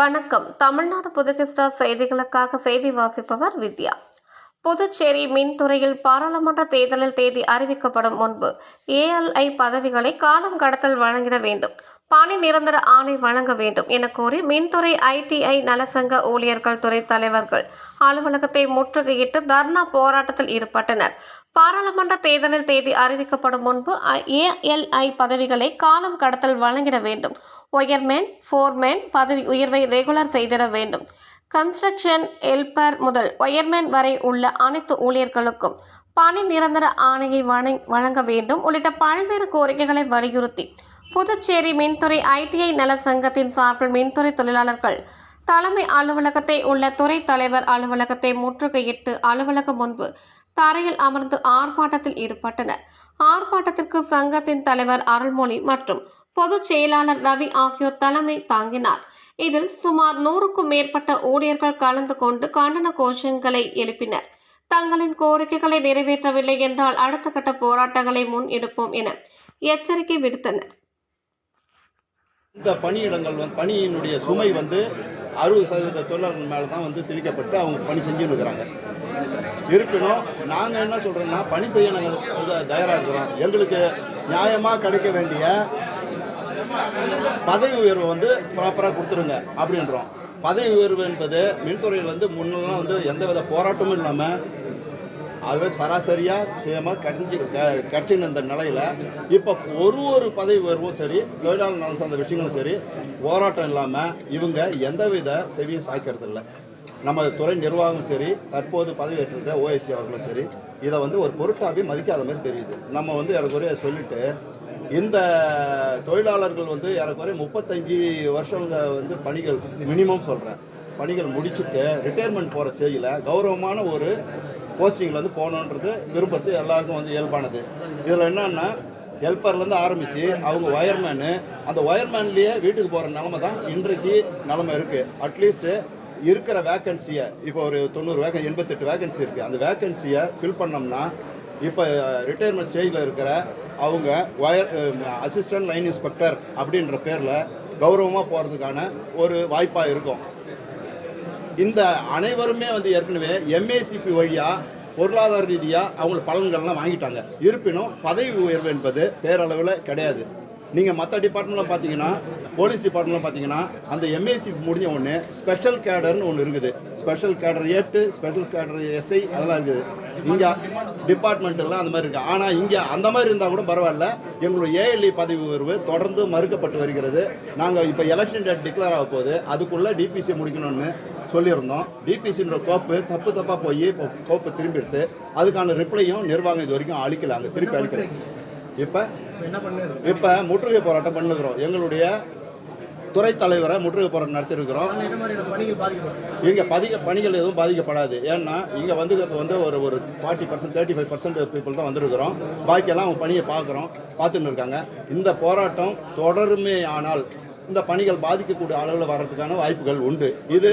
வணக்கம். தமிழ்நாடு புதுகிஸ்டா செய்திகளுக்காக செய்தி வாசிப்பவர் வித்யா. புதுச்சேரி மின்துறையில் பாராளுமன்ற தேர்தலில் தேதி அறிவிக்கப்படும் முன்பு ஏஎல்ஐ பதவிகளை காலம் கடத்தல் வழங்கிட வேண்டும். பணி நிரந்தர ஆணை வழங்க வேண்டும் என கோரி மின்துறை ஐடிஐ நலசங்க ஊழியர்கள் துறை தலைவர்கள் அலுவலகத்தை முற்றுகையிட்டு தர்ணா போராட்டத்தில் ஈடுபட்டனர். பாராளுமன்ற தேர்தலில் தேதி அறிவிக்கப்படும் முன்பு ஏஎல்ஐ பதவிகளை காலம் கடத்தல் வழங்கிட வேண்டும். ஒயர்மேன் ஃபோர்மேன் பதவி உயர்வை ரெகுலர் செய்திட வேண்டும். கன்ஸ்ட்ரக்ஷன் ஹெல்பர் முதல் ஒயர்மேன் வரை உள்ள அனைத்து ஊழியர்களுக்கும் பணி நிரந்தர ஆணையை வழங்க வேண்டும் உள்ளிட்ட பல்வேறு கோரிக்கைகளை வலியுறுத்தி புதுச்சேரி மின்துறை ஐடிஐ நல சங்கத்தின் சார்பில் மின்துறை தொழிலாளர்கள் தலைமை அலுவலகத்தை உள்ள துறை தலைவர் அலுவலகத்தை முற்றுகையிட்டு அலுவலகம் முன்பு தரையில் அமர்ந்து ஆர்ப்பாட்டத்தில் ஈடுபட்டனர். ஆர்ப்பாட்டத்திற்கு சங்கத்தின் தலைவர் அருள்மொழி மற்றும் பொதுச் செயலாளர் ரவி ஆகியோர் தலைமை தாங்கினார். இதில் சுமார் நூறுக்கும் மேற்பட்ட ஊழியர்கள் கலந்து கொண்டு கண்டன கோஷங்களை எழுப்பினர். தங்களின் கோரிக்கைகளை நிறைவேற்றவில்லை என்றால் அடுத்த கட்ட போராட்டங்களை முன் எடுப்போம் என எச்சரிக்கை விடுத்தனர். இந்த பணியிடங்கள் வந்து பணியினுடைய சுமை வந்து அறுபது சதவீத தொழிலாளர்கள் மேலே தான் வந்து திணிக்கப்பட்டு அவங்க பணி செஞ்சுன்னு இருக்கிறாங்க. இருப்பினும் நாங்கள் என்ன சொல்கிறோன்னா பணி செய்ய நாங்கள் வந்து தயாராக இருக்கிறோம். எங்களுக்கு நியாயமாக கிடைக்க வேண்டிய பதவி உயர்வு வந்து ப்ராப்பராக கொடுத்துருங்க அப்படின்றோம். பதவி உயர்வு என்பது மின்துறையில் வந்து முன்னெல்லாம் வந்து எந்தவித போராட்டமும் இல்லாமல் அதுவே சராசரியாக சுயமாக கிடைச்சி கிடச்சின்னு இருந்த நிலையில் இப்போ ஒரு ஒரு பதவி உயர்வும் சரி தொழிலாளர் நலன் சார்ந்த விஷயங்களும் சரி போராட்டம் இல்லாமல் இவங்க எந்தவித செவியும் சாய்க்கிறது இல்லை. நமது துறை நிர்வாகம் சரி தற்போது பதவியேற்றிருக்கிற ஓஎஸ்டி அவர்களும் சரி இதை வந்து ஒரு பொருட்டாகவே மதிக்காத மாதிரி தெரியுது. நம்ம வந்து ஏறக்குறைய சொல்லிட்டு இந்த தொழிலாளர்கள் வந்து ஏறக்குறைய முப்பத்தஞ்சு வருஷம் வந்து பணிகள் மினிமம் சொல்கிறேன் பணிகள் முடிச்சுட்டு ரிட்டையர்மெண்ட் போகிற ஸ்டேஜில் கௌரவமான ஒரு போஸ்டிங்கில் வந்து போகணுன்றது விரும்புறது எல்லாருக்கும் வந்து இயல்பானது. இதில் என்னன்னா ஹெல்ப்பர்லேருந்து ஆரம்பித்து அவங்க ஒயர்மேனு அந்த ஒயர்மேன்லேயே வீட்டுக்கு போகிற நிலமை தான் இன்றைக்கு நிலமை இருக்குது அட்லீஸ்ட்டு இருக்கிற வேக்கன்சியை இப்போ ஒரு தொண்ணூறு வேகன் எண்பத்தெட்டு வேகன்சி இருக்குது அந்த வேக்கன்சியை ஃபில் பண்ணோம்னா இப்போ ரிட்டையர்மெண்ட் ஸ்டேஜில் இருக்கிற அவங்க ஒயர் அசிஸ்டன்ட் லைன் இன்ஸ்பெக்டர் அப்படின்ற பேரில் கௌரவமாக போகிறதுக்கான ஒரு வாய்ப்பாக இருக்கும். இந்த அனைவருமே வந்து ஏற்கனவே எம்ஏசிபி வழியாக பொருளாதார ரீதியாக அவங்க பலன்கள்லாம் வாங்கிட்டாங்க. இருப்பினும் பதவி உயர்வு என்பது பேரளவில் கிடையாது. நீங்கள் மற்ற டிபார்ட்மெண்ட்டில் பார்த்தீங்கன்னா போலீஸ் டிபார்ட்மெண்ட்டில் பார்த்தீங்கன்னா அந்த எம்ஏசி முடிஞ்ச ஒன்று ஸ்பெஷல் கேடர்னு ஒன்று இருக்குது. Special cadre head special cadre SI அதெல்லாம் இருக்குது. இங்கே டிபார்ட்மெண்ட்டெல்லாம் அந்த மாதிரி இருக்குது ஆனால் இங்கே அந்த மாதிரி இருந்தால் கூட பரவாயில்ல. எங்களுடைய ஏஎல்இ பதவி உயர்வு தொடர்ந்து மறுக்கப்பட்டு வருகிறது. நாங்கள் இப்போ எலெக்ஷன் டேட் டிக்ளேர் ஆக போகுது. அதுக்குள்ளே டிபிசி முடிக்கணும்னு சொல்லியிருந்தோம். டிபிசின்ற கோப்பு தப்பு தப்பாக போய் இப்போ கோப்பு திரும்பி எடுத்து அதுக்கான ரிப்ளையும் நிர்வாகம் இது வரைக்கும் அளிக்கல அங்கே திருப்பி அளிக்கல. இப்போ இப்போ முற்றுகை போராட்டம் பண்ணுகிறோம். எங்களுடைய துறை தலைவரை முற்றுகை போராட்டம் நடத்திருக்கிறோம் இங்கே பதிக பணிகள் எதுவும் பாதிக்கப்படாது. ஏன்னா இங்கே வந்துக்கிறது வந்து ஒரு ஒரு forty percent thirty five percent people தான் வந்திருக்கிறோம். பாக்கியெல்லாம் அவங்க பணியை பார்க்குறோம் பார்த்துன்னு இருக்காங்க. இந்த போராட்டம் தொடருமே ஆனால் இந்த பணிகள் பாதிக்கக்கூடிய அளவில் வர்றதுக்கான வாய்ப்புகள் உண்டு. இது